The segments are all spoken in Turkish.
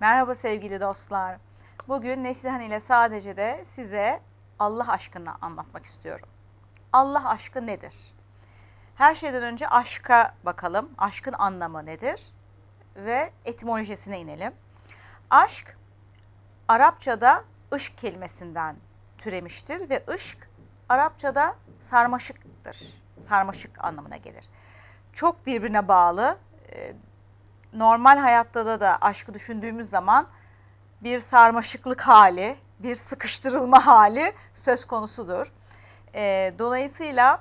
Merhaba sevgili dostlar. Bugün Neslihan ile sadece de size Allah aşkını anlatmak istiyorum. Allah aşkı nedir? Her şeyden önce aşka bakalım. Aşkın anlamı nedir? Ve etimolojisine inelim. Aşk Arapçada ışk kelimesinden türemiştir ve ışk Arapçada sarmaşıktır. Sarmaşık anlamına gelir. Çok birbirine bağlı. Normal hayatta da da aşkı düşündüğümüz zaman bir sarmaşıklık hali, bir sıkıştırılma hali söz konusudur. E, dolayısıyla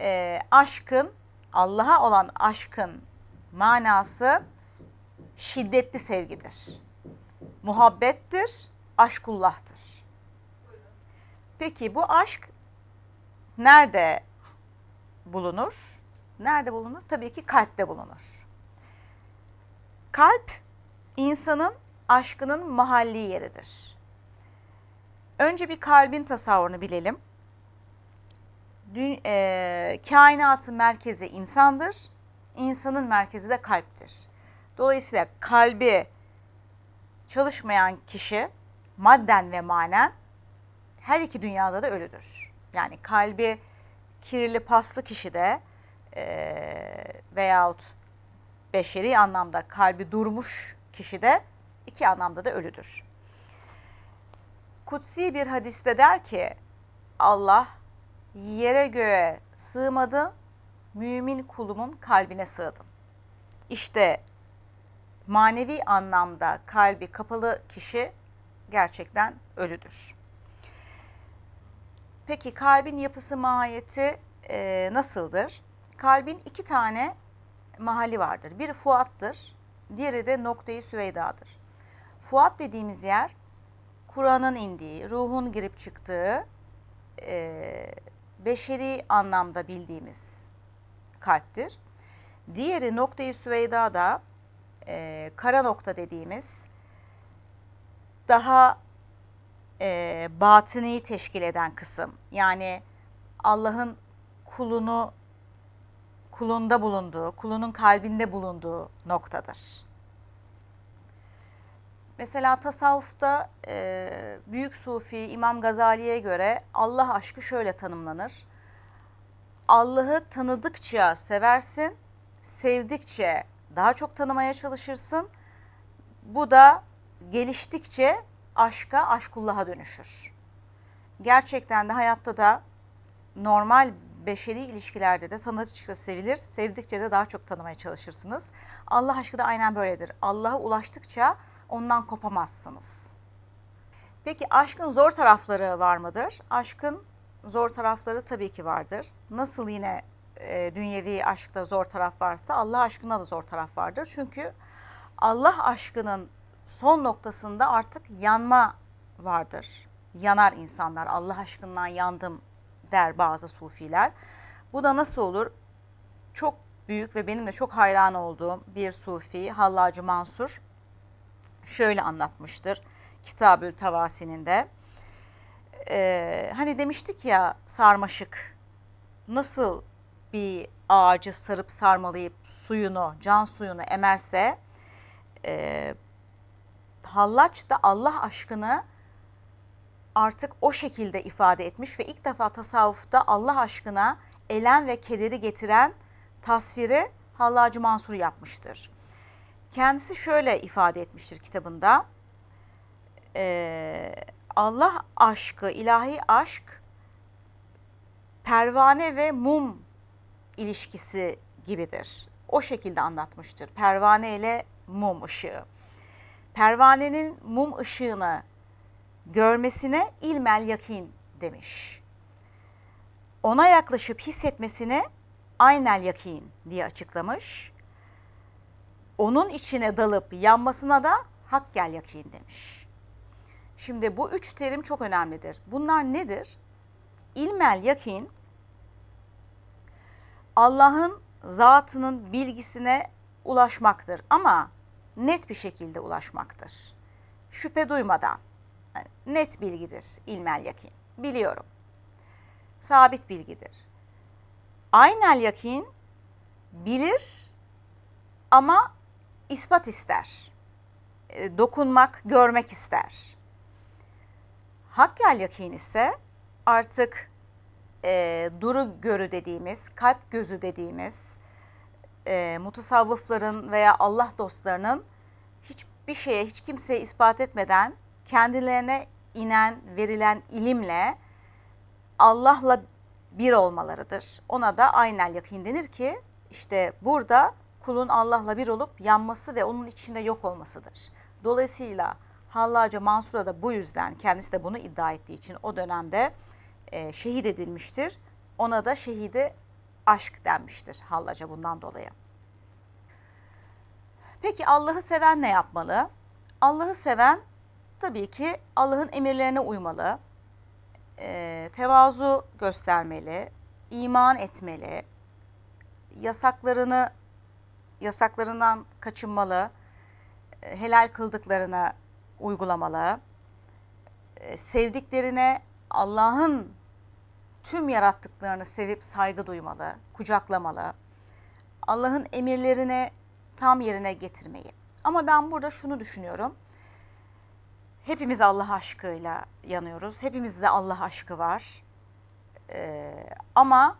e, aşkın, Allah'a olan aşkın manası şiddetli sevgidir. Muhabbettir, aşkullah'tır. Peki bu aşk nerede bulunur? Nerede bulunur? Tabii ki kalpte bulunur. Kalp insanın aşkının mahalli yeridir. Önce bir kalbin tasavvurunu bilelim. Dün, e, kainatın merkezi insandır. İnsanın merkezi de kalptir. Dolayısıyla kalbi çalışmayan kişi madden ve manen her iki dünyada da ölüdür. Yani kalbi kirli paslı kişi de e, veyahut beşeri anlamda kalbi durmuş kişi de iki anlamda da ölüdür. Kutsi bir hadiste der ki Allah yere göğe sığmadı, mümin kulumun kalbine sığdım. İşte manevi anlamda kalbi kapalı kişi gerçekten ölüdür. Peki kalbin yapısı mahiyeti e, nasıldır? Kalbin iki tane mahalli vardır. Biri Fuat'tır, diğeri de noktayı Süveyda'dır. Fuat dediğimiz yer Kur'an'ın indiği, ruhun girip çıktığı, e, beşeri anlamda bildiğimiz kalptir. Diğeri noktayı Süveyda da e, kara nokta dediğimiz daha e, batını teşkil eden kısım. Yani Allah'ın kulunu kulunda bulunduğu, kulunun kalbinde bulunduğu noktadır. Mesela tasavvufta e, büyük sufi İmam Gazali'ye göre Allah aşkı şöyle tanımlanır. Allah'ı tanıdıkça seversin, sevdikçe daha çok tanımaya çalışırsın. Bu da geliştikçe aşka, aşkullah'a dönüşür. Gerçekten de hayatta da normal beşeri ilişkilerde de tanıdıkça sevilir, sevdikçe de daha çok tanımaya çalışırsınız. Allah aşkı da aynen böyledir. Allah'a ulaştıkça ondan kopamazsınız. Peki aşkın zor tarafları var mıdır? Aşkın zor tarafları tabii ki vardır. Nasıl yine e, dünyevi aşkta zor taraf varsa Allah aşkında da zor taraf vardır. Çünkü Allah aşkının son noktasında artık yanma vardır. Yanar insanlar. Allah aşkından yandım der bazı sufiler. Bu da nasıl olur? Çok büyük ve benim de çok hayran olduğum bir sufi Hallacı Mansur şöyle anlatmıştır Kitabül Tavasi'nin de. Ee, hani demiştik ya sarmaşık nasıl bir ağacı sarıp sarmalayıp suyunu, can suyunu emerse e, hallaç da Allah aşkını artık o şekilde ifade etmiş ve ilk defa tasavvufta Allah aşkına elem ve kederi getiren tasviri Hallacı Mansur yapmıştır. Kendisi şöyle ifade etmiştir kitabında. Ee, Allah aşkı, ilahi aşk pervane ve mum ilişkisi gibidir. O şekilde anlatmıştır. Pervane ile mum ışığı. Pervanenin mum ışığını görmesine ilmel yakin demiş. Ona yaklaşıp hissetmesine aynel yakin diye açıklamış. Onun içine dalıp yanmasına da hakkel yakin demiş. Şimdi bu üç terim çok önemlidir. Bunlar nedir? İlmel yakin Allah'ın zatının bilgisine ulaşmaktır ama net bir şekilde ulaşmaktır. Şüphe duymadan net bilgidir ilmel yakin. Biliyorum. Sabit bilgidir. Aynel yakin bilir ama ispat ister. e, dokunmak, görmek ister. Hakkel yakin ise artık e, duru görü dediğimiz, kalp gözü dediğimiz e, mutasavvıfların veya Allah dostlarının hiçbir şeye, hiç kimseye ispat etmeden kendilerine inen, verilen ilimle Allah'la bir olmalarıdır. Ona da aynel yakin denir ki işte burada kulun Allah'la bir olup yanması ve onun içinde yok olmasıdır. Dolayısıyla Hallaca Mansur'a da bu yüzden kendisi de bunu iddia ettiği için o dönemde e, şehit edilmiştir. Ona da şehide aşk denmiştir Hallaca bundan dolayı. Peki Allah'ı seven ne yapmalı? Allah'ı seven tabii ki Allah'ın emirlerine uymalı, e, tevazu göstermeli, iman etmeli, yasaklarını yasaklarından kaçınmalı, e, helal kıldıklarını uygulamalı, e, sevdiklerine Allah'ın tüm yarattıklarını sevip saygı duymalı, kucaklamalı, Allah'ın emirlerini tam yerine getirmeyi. Ama ben burada şunu düşünüyorum. Hepimiz Allah aşkıyla yanıyoruz. Hepimizde Allah aşkı var. Ee, ama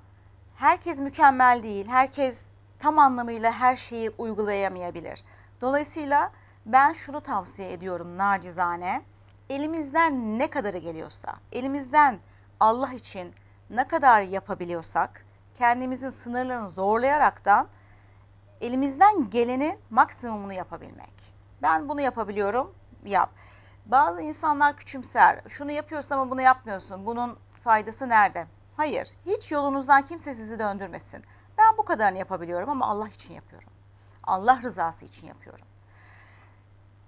herkes mükemmel değil. Herkes tam anlamıyla her şeyi uygulayamayabilir. Dolayısıyla ben şunu tavsiye ediyorum nacizane. Elimizden ne kadarı geliyorsa, elimizden Allah için ne kadar yapabiliyorsak, kendimizin sınırlarını zorlayaraktan elimizden gelenin maksimumunu yapabilmek. Ben bunu yapabiliyorum, yap. Bazı insanlar küçümser. Şunu yapıyorsun ama bunu yapmıyorsun. Bunun faydası nerede? Hayır. Hiç yolunuzdan kimse sizi döndürmesin. Ben bu kadarını yapabiliyorum ama Allah için yapıyorum. Allah rızası için yapıyorum.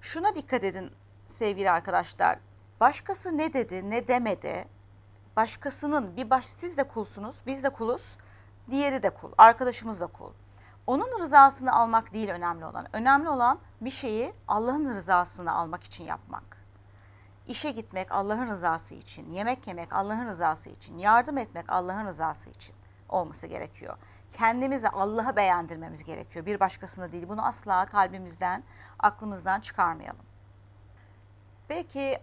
Şuna dikkat edin sevgili arkadaşlar. Başkası ne dedi, ne demedi. Başkasının bir baş siz de kulsunuz, biz de kuluz. Diğeri de kul, arkadaşımız da kul. Onun rızasını almak değil önemli olan. Önemli olan bir şeyi Allah'ın rızasını almak için yapmak. İşe gitmek Allah'ın rızası için, yemek yemek Allah'ın rızası için, yardım etmek Allah'ın rızası için olması gerekiyor. Kendimizi Allah'a beğendirmemiz gerekiyor. Bir başkasına değil. Bunu asla kalbimizden, aklımızdan çıkarmayalım. Peki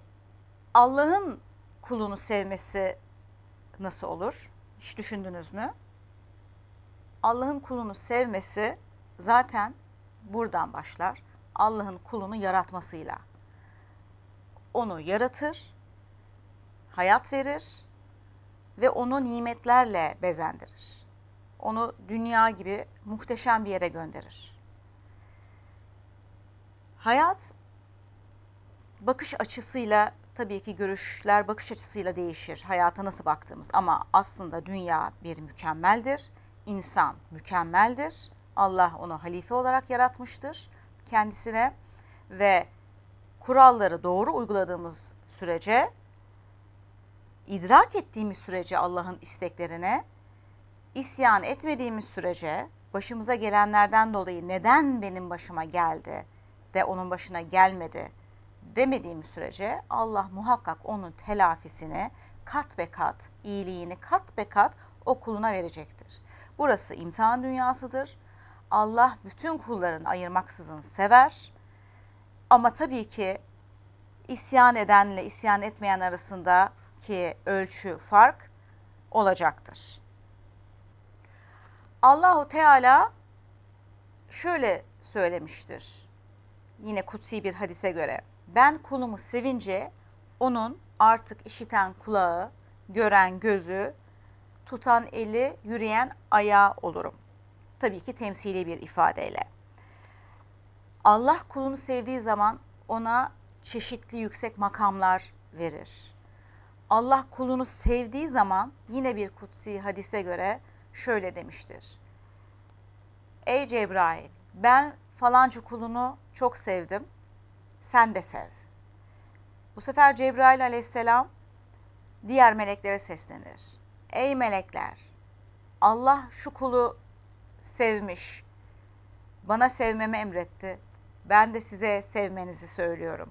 Allah'ın kulunu sevmesi nasıl olur? Hiç düşündünüz mü? Allah'ın kulunu sevmesi zaten buradan başlar. Allah'ın kulunu yaratmasıyla. Onu yaratır, hayat verir ve onu nimetlerle bezendirir. Onu dünya gibi muhteşem bir yere gönderir. Hayat bakış açısıyla tabii ki görüşler bakış açısıyla değişir. Hayata nasıl baktığımız ama aslında dünya bir mükemmeldir insan mükemmeldir. Allah onu halife olarak yaratmıştır kendisine ve kuralları doğru uyguladığımız sürece idrak ettiğimiz sürece Allah'ın isteklerine isyan etmediğimiz sürece başımıza gelenlerden dolayı neden benim başıma geldi de onun başına gelmedi demediğimiz sürece Allah muhakkak onun telafisini kat be kat, iyiliğini kat be kat o kuluna verecektir. Burası imtihan dünyasıdır. Allah bütün kullarını ayırmaksızın sever. Ama tabii ki isyan edenle isyan etmeyen arasındaki ölçü fark olacaktır. Allahu Teala şöyle söylemiştir. Yine kutsi bir hadise göre. Ben kulumu sevince onun artık işiten kulağı, gören gözü, tutan eli, yürüyen ayağı olurum. Tabii ki temsili bir ifadeyle. Allah kulunu sevdiği zaman ona çeşitli yüksek makamlar verir. Allah kulunu sevdiği zaman yine bir kutsi hadise göre şöyle demiştir. Ey Cebrail ben falanca kulunu çok sevdim. Sen de sev. Bu sefer Cebrail aleyhisselam diğer meleklere seslenir. Ey melekler! Allah şu kulu sevmiş. Bana sevmemi emretti. Ben de size sevmenizi söylüyorum.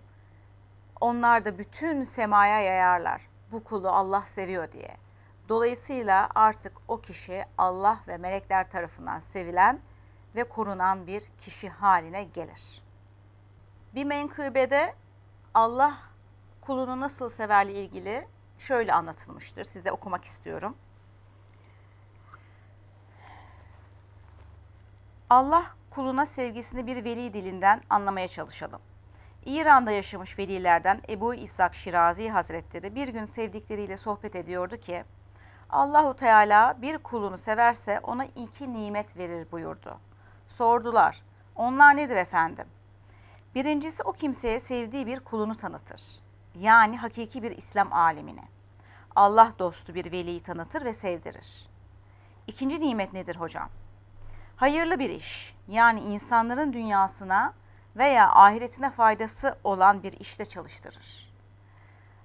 Onlar da bütün semaya yayarlar. Bu kulu Allah seviyor diye. Dolayısıyla artık o kişi Allah ve melekler tarafından sevilen ve korunan bir kişi haline gelir. Bir menkıbede Allah kulunu nasıl severle ilgili şöyle anlatılmıştır. Size okumak istiyorum. Allah kuluna sevgisini bir veli dilinden anlamaya çalışalım. İran'da yaşamış velilerden Ebu İshak Şirazi Hazretleri bir gün sevdikleriyle sohbet ediyordu ki Allahu Teala bir kulunu severse ona iki nimet verir buyurdu. Sordular. Onlar nedir efendim? Birincisi o kimseye sevdiği bir kulunu tanıtır. Yani hakiki bir İslam alemini. Allah dostu bir veliyi tanıtır ve sevdirir. İkinci nimet nedir hocam? Hayırlı bir iş. Yani insanların dünyasına veya ahiretine faydası olan bir işte çalıştırır.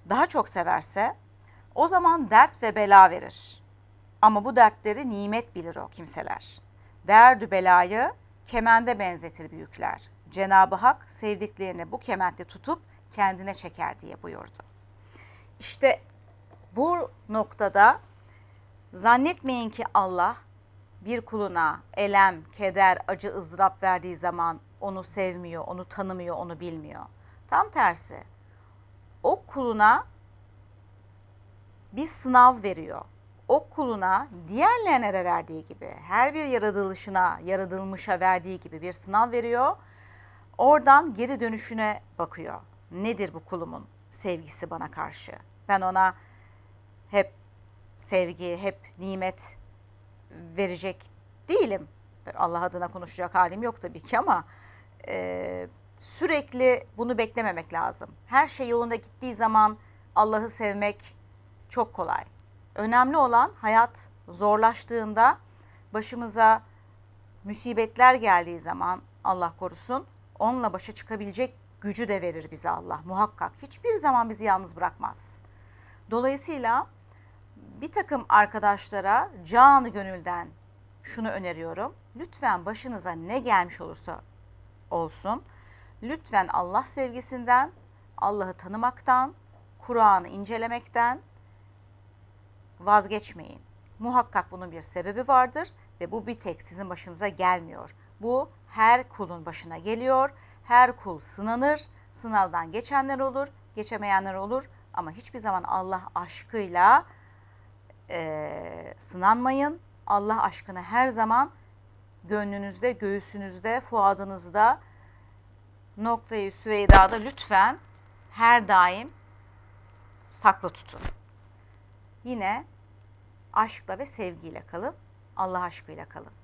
Daha çok severse o zaman dert ve bela verir. Ama bu dertleri nimet bilir o kimseler. Derdü belayı kemende benzetir büyükler. Cenab-ı Hak sevdiklerini bu kementte tutup kendine çeker diye buyurdu. İşte bu noktada zannetmeyin ki Allah bir kuluna elem, keder, acı, ızdırap verdiği zaman onu sevmiyor, onu tanımıyor, onu bilmiyor. Tam tersi. O kuluna bir sınav veriyor. O kuluna diğerlerine de verdiği gibi, her bir yaratılışına, yaratılmışa verdiği gibi bir sınav veriyor. Oradan geri dönüşüne bakıyor. Nedir bu kulumun sevgisi bana karşı? Ben ona hep sevgi, hep nimet verecek değilim. Allah adına konuşacak halim yok tabii ki ama e, sürekli bunu beklememek lazım. Her şey yolunda gittiği zaman Allah'ı sevmek çok kolay. Önemli olan hayat zorlaştığında başımıza musibetler geldiği zaman Allah korusun onunla başa çıkabilecek gücü de verir bize Allah muhakkak. Hiçbir zaman bizi yalnız bırakmaz. Dolayısıyla bir takım arkadaşlara canı gönülden şunu öneriyorum. Lütfen başınıza ne gelmiş olursa olsun. Lütfen Allah sevgisinden, Allah'ı tanımaktan, Kur'an'ı incelemekten vazgeçmeyin. Muhakkak bunun bir sebebi vardır ve bu bir tek sizin başınıza gelmiyor. Bu her kulun başına geliyor. Her kul sınanır. Sınavdan geçenler olur, geçemeyenler olur ama hiçbir zaman Allah aşkıyla e, sınanmayın. Allah aşkını her zaman gönlünüzde, göğsünüzde, fuadınızda, noktayı süveydada lütfen her daim saklı tutun. Yine aşkla ve sevgiyle kalın. Allah aşkıyla kalın.